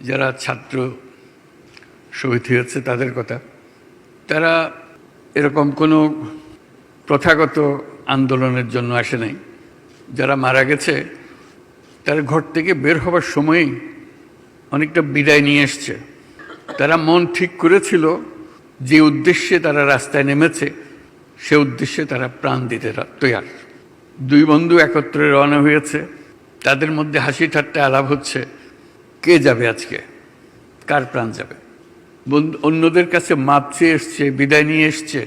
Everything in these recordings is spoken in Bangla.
যারা ছাত্র শহীদ হয়েছে তাদের কথা, তারা এরকম কোনো প্রথাগত আন্দোলনের জন্য আসে নাই। যারা মারা গেছে, তারা ঘর থেকে বের হবার সময়ই অনেকটা বিদায় নিয়ে এসছে। তারা মন ঠিক করেছিল যে উদ্দেশ্যে তারা রাস্তায় নেমেছে, সে উদ্দেশ্যে তারা প্রাণ দিতে তৈয়ার। দুই বন্ধু একত্রে রওনা হয়েছে, তাদের মধ্যে হাসি ঠাট্টা আলাপ হচ্ছে। কে যাবে আজকে? কার প্রাণ যাবে? অন্যদের কাছে মাপ চেয়ে এসছে, বিদায় নিয়ে এসছে।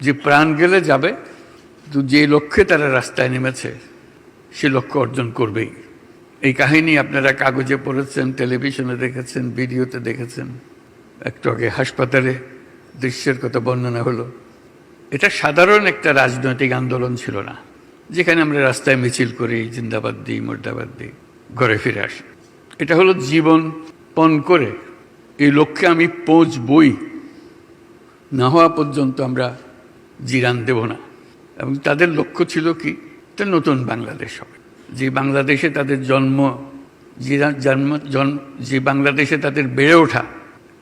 যে প্রাণ গেলে যাবে, তো যে লক্ষ্যে তারা রাস্তায় নেমেছে, সে লক্ষ্য অর্জন করবেই। এই কাহিনী আপনারা কাগজে পড়েছেন, টেলিভিশনে দেখেছেন, ভিডিওতে দেখেছেন। একটু আগে হাসপাতালে দৃশ্যের কথা বর্ণনা হলো। এটা সাধারণ একটা রাজনৈতিক আন্দোলন ছিল না, যেখানে আমরা রাস্তায় মিছিল করি, জিন্দাবাদ দিই, মুর্দাবাদ দিই, ঘরে ফিরে আসি। এটা হলো জীবন পণ করে। এই লক্ষ্যে আমি পৌঁছবই। না হওয়া পর্যন্ত আমরা জিরান দেব না। এবং তাদের লক্ষ্য ছিল কি? এটা নতুন বাংলাদেশ হবে। যে বাংলাদেশে তাদের জন্ম জন্ম জন্ম যে বাংলাদেশে তাদের বেড়ে ওঠা,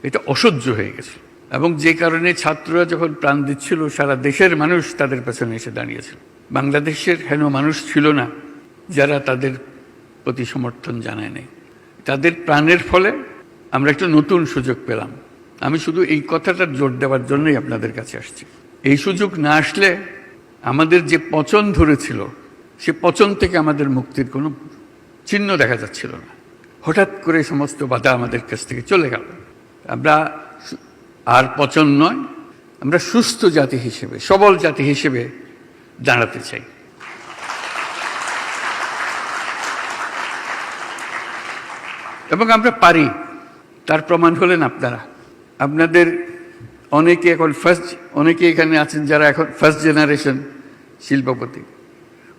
এটা অসহ্য হয়ে গেছে। এবং যে কারণে ছাত্ররা যখন প্রাণ দিচ্ছিল, সারা দেশের মানুষ তাদের পেছনে এসে দাঁড়িয়েছিল। বাংলাদেশের হেন মানুষ ছিল না যারা তাদের প্রতি সমর্থন জানায় নাই। তাদের প্রাণের ফলে আমরা একটা নতুন সুযোগ পেলাম। আমি শুধু এই কথাটা জোর দেওয়ার জন্যই আপনাদের কাছে আসছি। এই সুযোগ না আসলে আমাদের যে পচন ধরেছিল, সে পচন থেকে আমাদের মুক্তির কোনো চিহ্ন দেখা যাচ্ছিল না। হঠাৎ করে সমস্ত বাধা আমাদের কাছ থেকে চলে গেল। আমরা আর পচন নয়, আমরা সুস্থ জাতি হিসেবে, সবল জাতি হিসেবে দাঁড়াতে চাই। এবং আমরা পারি। তার প্রমাণ হলেন আপনারা। আপনাদের অনেকে এখন ফার্স্ট অনেকে এখানে আছেন যারা এখন ফার্স্ট জেনারেশন শিল্পপতি।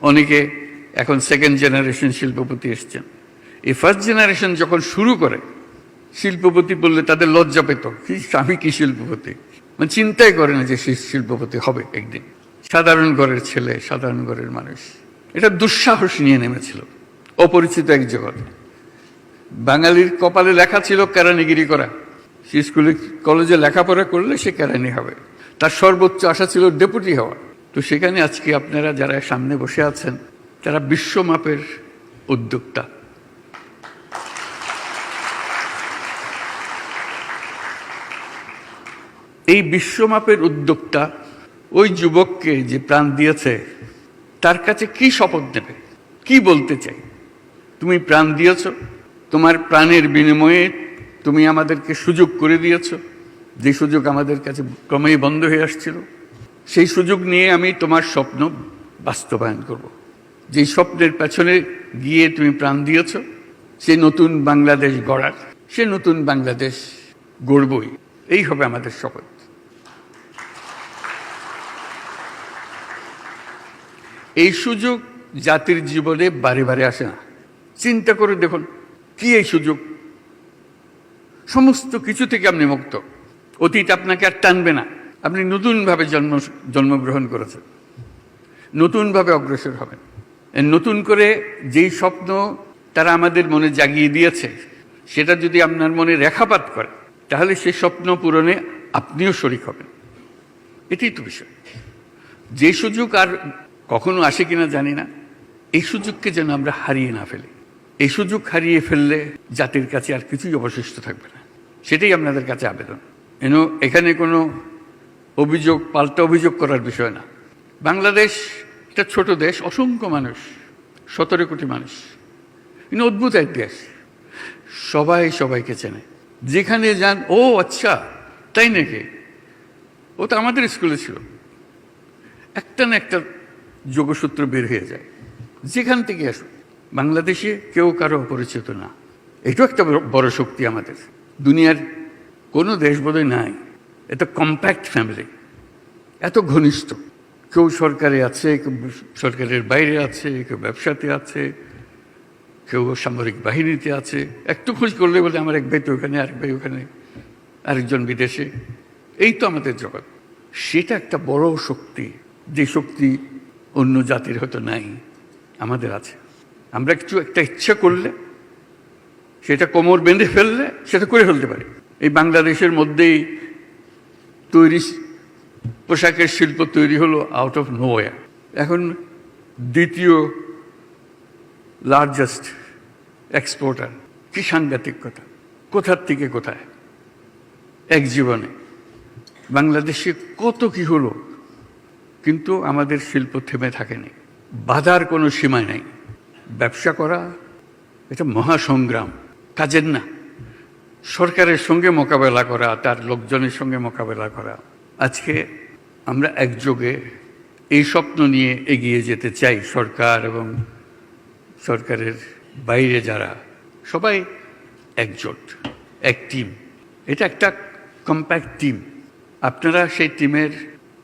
অনেকে এখন সেকেন্ড জেনারেশন শিল্পপতি এসছেন। এই ফার্স্ট জেনারেশন যখন শুরু করে, শিল্পপতি বললে তাদের লজ্জা পেত, কি স্বামী, কি শিল্পপতি? মানে চিন্তাই করে না যে সে শিল্পপতি হবে একদিন। সাধারণ ঘরের ছেলে, সাধারণ ঘরের মানুষ। এটা দুঃসাহস নিয়ে নেমেছিল। অপরিচিত এক জগৎ বাঙালির কপালে লেখা ছিল কেরানিগিরি করা। সে স্কুলে, কলেজে লেখাপড়া করলে সে কেরানি হবে। তার সর্বোচ্চ আশা ছিল ডেপুটি হওয়া। তো সেখানে আজকে আপনারা যারা সামনে বসে আছেন, তারা বিশ্বমাপের উদ্যোক্তা। এই বিশ্বমাপের উদ্যোক্তা ওই যুবককে যে প্রাণ দিয়েছে, তার কাছে কি শপথ নেবে? কি বলতে চাই? তুমি প্রাণ দিয়েছ? তোমার প্রাণের বিনিময়ে তুমি আমাদেরকে সুযোগ করে দিয়েছ। যে সুযোগ আমাদের কাছে ক্রমেই বন্ধ হয়ে আসছিল। সেই সুযোগ নিয়ে আমি তোমার স্বপ্ন বাস্তবায়ন করব। যেই স্বপ্নের পেছনে গিয়ে তুমি প্রাণ দিয়েছ, সে নতুন বাংলাদেশ গড়ার, সে নতুন বাংলাদেশ গড়বই। এই হবে আমাদের শপথ। এই সুযোগ জাতির জীবনে বারে বারে আসে না। চিন্তা করে দেখুন কি এই সুযোগ? সমস্ত কিছু থেকে আপনি মুক্ত। অতীত আপনাকে আর টানবে না। আপনি নতুনভাবে জন্ম, জন্মগ্রহণ করেছেন। নতুনভাবে অগ্রসর হবেন। নতুন করে যেই স্বপ্ন তারা আমাদের মনে জাগিয়ে দিয়েছে, সেটা যদি আপনার মনে রেখাপাত করে, তাহলে সেই স্বপ্ন পূরণে আপনিও শরিক হবেন। এটাই তো বিষয়। যে সুযোগ আর কখনো আসে কিনা জানি না, এই সুযোগকে যেন আমরা হারিয়ে না ফেলি। এই সুযোগ হারিয়ে ফেললে জাতির কাছে আর কিছুই অবশিষ্ট থাকবে না। সেটাই আপনাদের কাছে আবেদন। এন, এখানে কোনো অভিযোগ, পাল্টা অভিযোগ করার বিষয় না। বাংলাদেশ একটা ছোট দেশ, অসংখ্য মানুষ, সতেরো কোটি মানুষ। কিন্তু অদ্ভুত এক দেশ সবাই সবাইকে চেনে। যেখানে যান, ও আচ্ছা তাই নাকি? ও তো আমাদের স্কুলে ছিল। একটা না একটা যোগসূত্র বের হয়ে যায়। যেখান থেকে আসুক। বাংলাদেশে কেউ কারও অপরিচিত না। এটাও একটা বড়- শক্তি আমাদের। দুনিয়ার কোনো দেশ বোধহয় নাই। এত কম্প্যাক্ট ফ্যামিলি এত ঘনিষ্ঠ। কেউ সরকারে আছে, কেউ সরকারের বাইরে আছে, কেউ ব্যবসাতে আছে, কেউ সামরিক বাহিনীতে আছে। একটু খোঁজ করলে বলে আমার এক ভাই তো ওখানে, আরেক ভাই ওখানে, আরেকজন বিদেশে। এই তো আমাদের জগৎ। সেটা একটা বড় শক্তি। যে শক্তি অন্য জাতির হয়তো নাই, আমাদের আছে। আমরা কিছু একটা ইচ্ছা করলে, সেটা কোমর বেঁধে ফেললে সেটা করে ফেলতে পারে। এই বাংলাদেশের মধ্যেই তৈরি পোশাকের শিল্প তৈরি হলো আউট অফ নোয়া এখন দ্বিতীয় লার্জেস্ট এক্সপোর্টার কি সাংঘাতিক কথা কোথার থেকে কোথায়? এক জীবনে। বাংলাদেশে কত কি হলো, কিন্তু আমাদের শিল্প থেমে থাকেনি। বাধার কোনো সীমা নেই। ব্যবসা করা, এটা মহাসংগ্রাম, কাজের না। সরকারের সঙ্গে মোকাবেলা করা, তার লোকজনের সঙ্গে মোকাবেলা করা। আজকে আমরা একযোগে এই স্বপ্ন নিয়ে এগিয়ে যেতে চাই সরকার এবং সরকারের বাইরে যারা, সবাই একজোট, এক টিম। এটা একটা কম্প্যাক্ট টিম। আপনারা সেই টিমের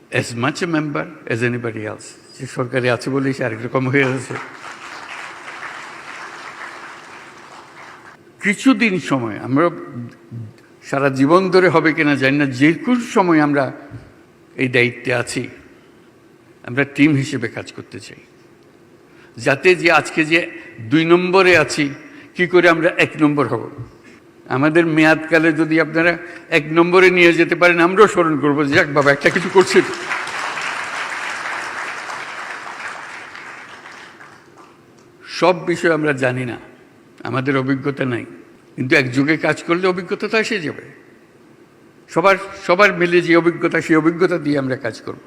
as much a member as anybody else যে সরকারি আছে বলেই সে আরেক রকম হয়ে আছে কিছুদিন সময়, আমরা সারা জীবন ধরে হবে কিনা জানি না, যে কোনো সময় আমরা এই দায়িত্বে আছি, আমরা টিম হিসেবে কাজ করতে চাই। যাতে যে আজকে যে দুই নম্বরে আছি, কি করে আমরা এক নম্বর হব? আমাদের মেয়াদকালে যদি আপনারা এক নম্বরে নিয়ে যেতে পারেন, আমরাও স্মরণ করব, যাক বাবা, একটা কিছু করছে সব বিষয় আমরা জানি না। আমাদের অভিজ্ঞতা নাই। কিন্তু এক যুগে কাজ করলে অভিজ্ঞতা তো এসে যাবে। সবার সবার মিলে যে অভিজ্ঞতা, সেই অভিজ্ঞতা দিয়ে আমরা কাজ করব।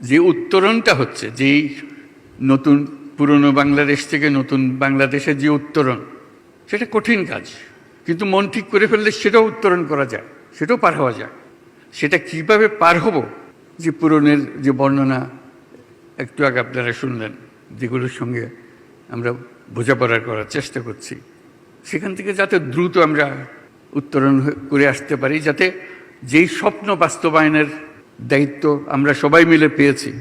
যে উত্তরণটা হচ্ছে, যেই নতুন পুরনো বাংলাদেশ থেকে নতুন বাংলাদেশের যে উত্তরণ, সেটা কঠিন কাজ। কিন্তু মন ঠিক করে ফেললে সেটাও উত্তরণ করা যায়, সেটাও পার হওয়া যায়। সেটা কীভাবে পার হব, যে পুরনের যে বর্ণনা, একটু আগে আপনারা শুনলেন, যেগুলোর সঙ্গে আমরা বোঝাপড়া করার চেষ্টা করছি। সেখান থেকে যাতে দ্রুত আমরা উত্তরণ করে আসতে পারি, যাতে যেই স্বপ্ন বাস্তবায়নের দায়িত্ব আমরা সবাই মিলে পেয়েছি,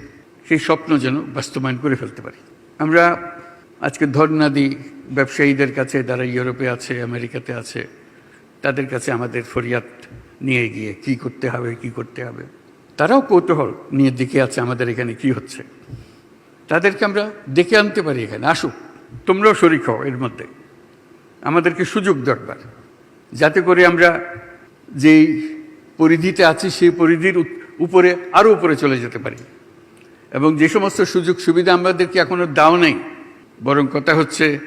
সেই স্বপ্ন যেন বাস্তবায়ন করে ফেলতে পারি। আমরা আজকে ধর্ণা দিই ব্যবসায়ীদের কাছে, যারা ইউরোপে আছে, আমেরিকাতে আছে, তাদের কাছে আমাদের ফরিয়াদ নিয়ে গিয়ে কি করতে হবে, কি করতে হবে। তারাও কৌতূহল নিয়ে দেখে আছে আমাদের এখানে কি হচ্ছে। তাদেরকে আমরা ডেকে আনতে পারি এখানে। আসুক, তোমরাও শরিক হও এর মধ্যে। আমাদেরকে সুযোগ দরকার। যাতে করে আমরা যেই পরিধিতে আছি, সেই পরিধির উপরে আরও উপরে চলে যেতে পারি। এবং যে সমস্ত সুযোগ সুবিধা আমাদেরকে এখনও দাও নাই, বরং কথা হচ্ছে,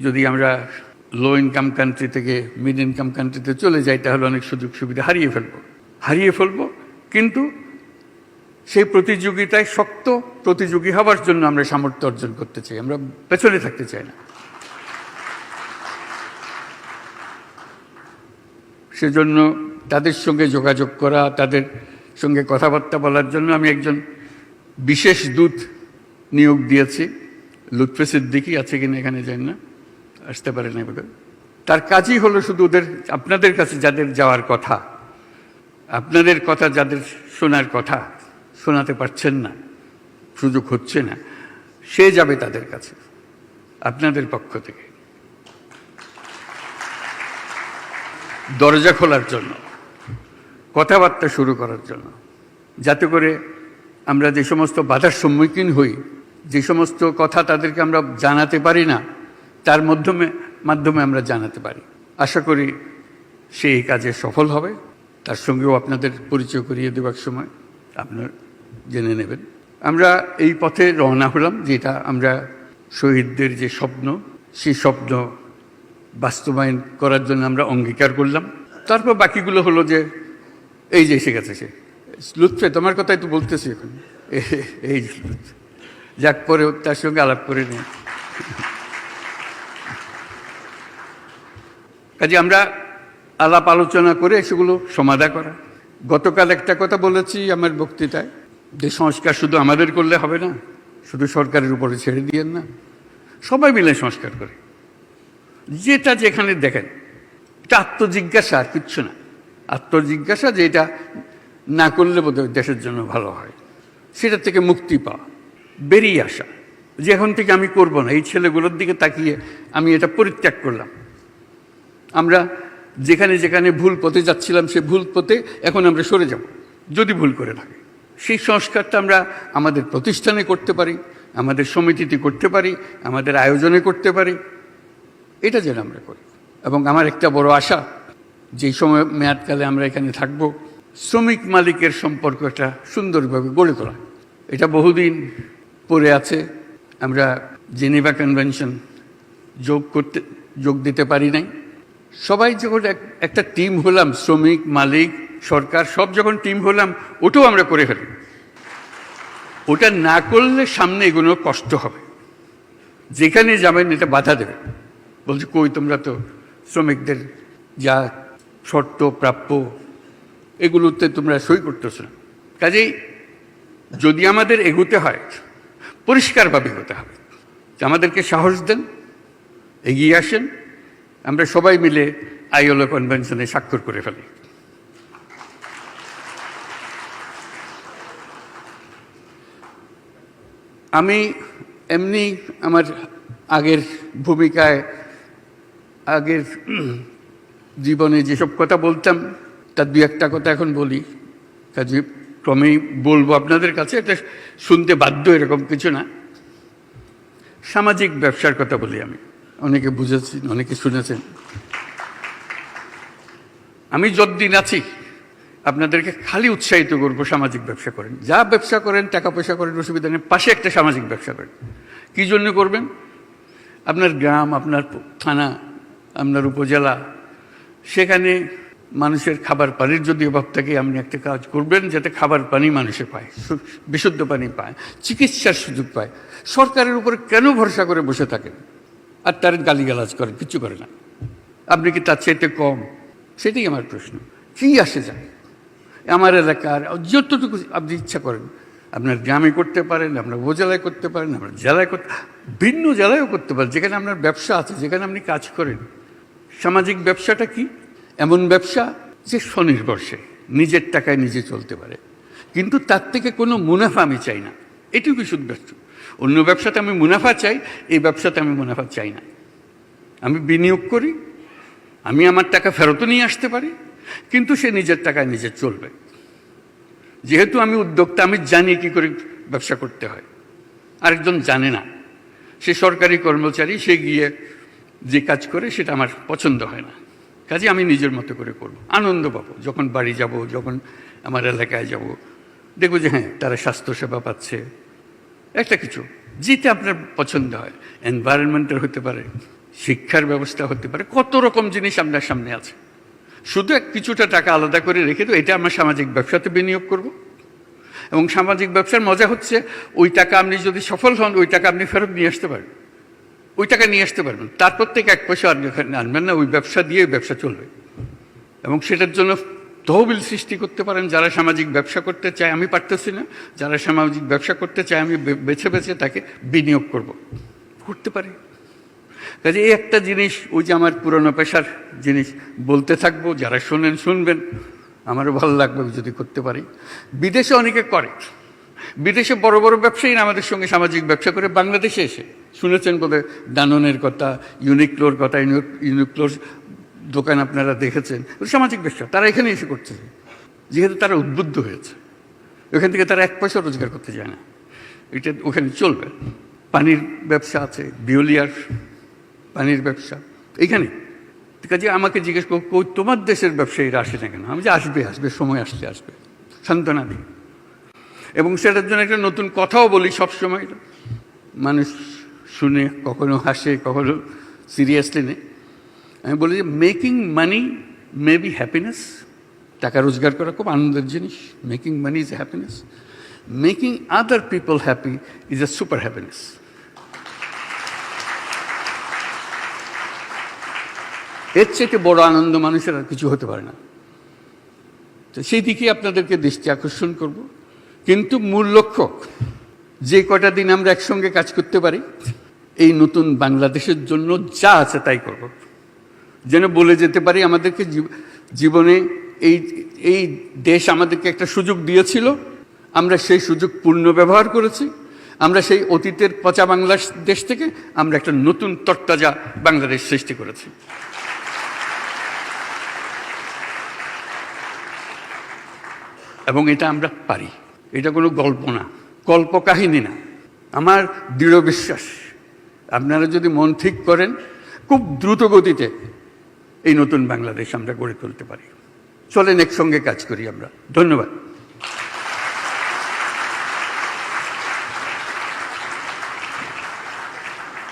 যদি আমরা লো ইনকাম কান্ট্রি থেকে মিড ইনকাম কান্ট্রিতে চলে যাই, তাহলে অনেক সুযোগ সুবিধা হারিয়ে ফেলব। হারিয়ে ফেলব, কিন্তু সেই প্রতিযোগিতায় শক্ত প্রতিযোগী হবার জন্য আমরা সামর্থ্য অর্জন করতে চাই। আমরা পেছনে থাকতে চাই না। সেজন্য তাদের সঙ্গে যোগাযোগ করা, তাদের সঙ্গে কথাবার্তা বলার জন্য আমি একজন বিশেষ দূত নিয়োগ দিয়েছি। লুৎফে সিদ্দিকি আছে কিনা এখানে জানি না, আসতে পারে না বোধহয়। তার কাজই হলো শুধু ওদের, আপনাদের কাছে যাদের যাওয়ার কথা, আপনাদের কথা যাদের শোনার কথা, শোনাতে পারছেন না, সুযোগ হচ্ছে না, সে যাবে তাদের কাছে, আপনাদের পক্ষ থেকে। দরজা খোলার জন্য, কথাবার্তা শুরু করার জন্য। যাতে করে আমরা যে সমস্ত বাধার সম্মুখীন হই, যে সমস্ত কথা তাদেরকে আমরা জানাতে পারি না, তার মাধ্যমে মাধ্যমে আমরা জানাতে পারি। আশা করি সেই কাজে সফল হবে। তার সঙ্গেও আপনাদের পরিচয় করিয়ে দেওয়ার সময় আপনার জেনে নেবেন। আমরা এই পথে রওনা হলাম, যেটা আমরা শহীদদের যে স্বপ্ন, সেই স্বপ্ন বাস্তবায়ন করার জন্য আমরা অঙ্গীকার করলাম। তারপর বাকিগুলো হলো যে, এই যে এসে গেছে সে। লুৎফে, তোমার কথাই তো বলতেছি এখন। এই। যাক, পরে তার সঙ্গে আলাপ করে নিই। কাজে আমরা আলাপ আলোচনা করে সেগুলো সমাধা করা। গতকাল একটা কথা বলেছি আমার বক্তৃতায়, যে সংস্কার শুধু আমাদের করলে হবে না, শুধু সরকারের উপরে ছেড়ে দিয়েন না। সবাই মিলে সংস্কার করে। যেটা যেখানে দেখেন, এটা আত্মজিজ্ঞাসা, আর কিচ্ছু না। আত্মজিজ্ঞাসা যে এটা না করলে বোধহয় দেশের জন্য ভালো হয়। সেটা থেকে মুক্তি পাওয়া, বেরিয়ে আসা। যে এখন থেকে আমি করব না, এই ছেলেগুলোর দিকে তাকিয়ে আমি এটা পরিত্যাগ করলাম। আমরা যেখানে যেখানে ভুল পথে যাচ্ছিলাম, সে ভুল পথে এখন আমরা সরে যাব, যদি ভুল করে থাকে। সেই সংস্কারটা আমরা আমাদের প্রতিষ্ঠানে করতে পারি, আমাদের সমিতিতে করতে পারি, আমাদের আয়োজনে করতে পারি। এটা যেন আমরা করি। এবং আমার একটা বড় আশা যেই সময় মেয়াদকালে আমরা এখানে থাকব, শ্রমিক মালিকের সম্পর্কটা সুন্দরভাবে গড়ে তোলা। এটা বহুদিন পরে আছে, আমরা জেনেভা কনভেনশন যোগ করতে, যোগ দিতে পারি নাই। সবাই যখন একটা টিম হলাম, শ্রমিক, মালিক, সরকার, সব যখন টিম হলাম, ওটাও আমরা করে ফেলি। ওটা না করলে সামনে এগুলো কষ্ট হবে। যেখানে যাবেন এটা বাধা দেবে। বলছে, কই তোমরা তো শ্রমিকদের যা শর্ত, প্রাপ্য, এগুলোতে তোমরা সই করতেছ। কাজেই যদি আমাদের এগোতে হয়, পরিষ্কারভাবে এগোতে হবে। আমাদেরকে সাহস দেন, এগিয়ে আসেন, আমরা সবাই মিলে আইওলো কনভেনশনে স্বাক্ষর করে ফেলি। আমি এমনি আমার আগের ভূমিকায় আগের জীবনে যেসব কথা বলতাম, তার দু একটা কথা এখন বলি। কাজে ক্রমেই বলব আপনাদের কাছে, এটা শুনতে বাধ্য এরকম কিছু না। সামাজিক ব্যবসার কথা বলি আমি। অনেকে বুঝেছি অনেকে শুনেছেন। আমি যতদিন আছি, আপনাদেরকে খালি উৎসাহিত করব সামাজিক ব্যবসা করেন। যা ব্যবসা করেন, টাকা পয়সা করেন, অসুবিধা নেই, পাশে একটা সামাজিক ব্যবসা করেন। কী জন্য করবেন? আপনার গ্রাম, আপনার থানা আপনার উপজেলা। সেখানে মানুষের খাবার পানির যদি অভাব থাকে, আপনি একটা কাজ করবেন যাতে খাবার পানি মানুষে পায় বিশুদ্ধ পানি পায়, চিকিৎসার সুযোগ পায়। সরকারের উপরে কেন ভরসা করে বসে থাকেন? আর তার গালিগালাজ করেন কিচ্ছু করে না। আপনি কি তার চাইতে কম? সেটাই আমার প্রশ্ন। কি আসে যায়? আমার এলাকার যতটুকু আপনি ইচ্ছা করেন, আপনার গ্রামে করতে পারেন, আপনার উপজেলায় করতে পারেন, আপনার জেলায় করতে, ভিন্ন জেলায়ও করতে পারেন। যেখানে আপনার ব্যবসা আছে, যেখানে আপনি কাজ করেন সামাজিক ব্যবসাটা কি? এমন ব্যবসা যে স্বনির্ভরশীল, নিজের টাকায় নিজে চলতে পারে। কিন্তু তার থেকে কোনো মুনাফা আমি চাই না। এটুকু শুধু অন্য ব্যবসাতে আমি মুনাফা চাই, এই ব্যবসাতে আমি মুনাফা চাই না। আমি বিনিয়োগ করি, আমি আমার টাকা ফেরতও নিয়ে আসতে পারি, কিন্তু সে নিজের টাকায় নিজে চলবে। যেহেতু আমি উদ্যোক্তা, আমি জানি কি করে ব্যবসা করতে হয়। আরেকজন জানে না। সে সরকারি কর্মচারী, সে গিয়ে যে কাজ করে সেটা আমার পছন্দ হয় না। কাজে আমি নিজের মতো করে করব। আনন্দ পাবো। যখন বাড়ি যাব, যখন আমার এলাকায় যাব, দেখব যে হ্যাঁ তারা স্বাস্থ্যসেবা পাচ্ছে। একটা কিছু। যেটা আপনার পছন্দ হয়। এনভায়রনমেন্টের হতে পারে, শিক্ষার ব্যবস্থা হতে পারে, কত রকম জিনিস আপনার সামনে আছে। শুধু এক কিছুটা টাকা আলাদা করে রেখে তো এটা আমরা সামাজিক ব্যবসাতে বিনিয়োগ করব। এবং সামাজিক ব্যবসার মজা হচ্ছে, ওই টাকা আপনি যদি সফল হন, ওই টাকা আপনি ফেরত নিয়ে আসতে পারবেন ওই টাকা নিয়ে আসতে পারবেন। তারপর থেকে এক পয়সা আর এখানে আনবেন না, ওই ব্যবসা দিয়ে ব্যবসা চলবে। এবং সেটার জন্য তহবিল সৃষ্টি করতে পারেন। যারা সামাজিক ব্যবসা করতে চায়, আমি পারতেছি না। যারা সামাজিক ব্যবসা করতে চায়, আমি বেছে বেছে তাকে বিনিয়োগ করব। করতে পারি। কাজে এই একটা জিনিস, ওই যে আমার পুরনো পেশার জিনিস, বলতে থাকব, যারা শোনেন, শুনবেন, আমারও ভালো লাগবে যদি করতে পারি। বিদেশে অনেকে করে। বিদেশে বড় বড় ব্যবসায়ী আমাদের সঙ্গে সামাজিক ব্যবসা করে বাংলাদেশে এসে। শুনেছেন বোধহয় দাননের কথা ইউনিক্লোর কথা ইউনিক্লোর দোকান আপনারা দেখেছেন। সামাজিক ব্যবসা, তারা এখানে এসে করছে। যেহেতু তারা উদ্বুদ্ধ হয়েছে, ওখান থেকে তারা এক পয়সা রোজগার করতে যায় না। এটা ওখানে চলবে। পানির ব্যবসা আছে বিওলিয়ার পানির ব্যবসা এইখানে কাজে আমাকে জিজ্ঞেস কই তোমার দেশের ব্যবসায়ীরা আসে না কেন? আমি যে আসবে আসবে, সময় আসলে আসবে। সান্ত্বনা দিই এবং সেটার জন্য একটা নতুন কথাও বলি সবসময়। মানুষ শুনে, কখনো হাসে, কখনো সিরিয়াসলি নেয়। আমি বলি যে making money may be happiness টাকা রোজগার করা খুব আনন্দের জিনিস। Making money is happiness making other people happy is a super happiness এর চেয়ে বড় আনন্দ মানুষের আর কিছু হতে পারে না। তো সেই দিকে আপনাদেরকে দৃষ্টি আকর্ষণ করব। কিন্তু মূল লক্ষ্য, যে কটা দিন আমরা একসঙ্গে কাজ করতে পারি, এই নতুন বাংলাদেশের জন্য যা আছে তাই করব। যেন বলে যেতে পারি, আমাদেরকে জীব- জীবনে এই এই দেশ আমাদেরকে একটা সুযোগ দিয়েছিল। আমরা সেই সুযোগ পূর্ণ ব্যবহার করেছি। আমরা সেই অতীতের পচা বাংলাদেশ থেকে আমরা একটা নতুন তরতাজা বাংলাদেশ সৃষ্টি করেছি। এবং এটা আমরা পারি। এটা কোনো গল্প না কল্প কাহিনী না। আমার দৃঢ় বিশ্বাস, আপনারা যদি মন ঠিক করেন, খুব দ্রুত গতিতে এই নতুন বাংলাদেশ আমরা গড়ে তুলতে পারি। চলেন একসঙ্গে কাজ করি আমরা। ধন্যবাদ।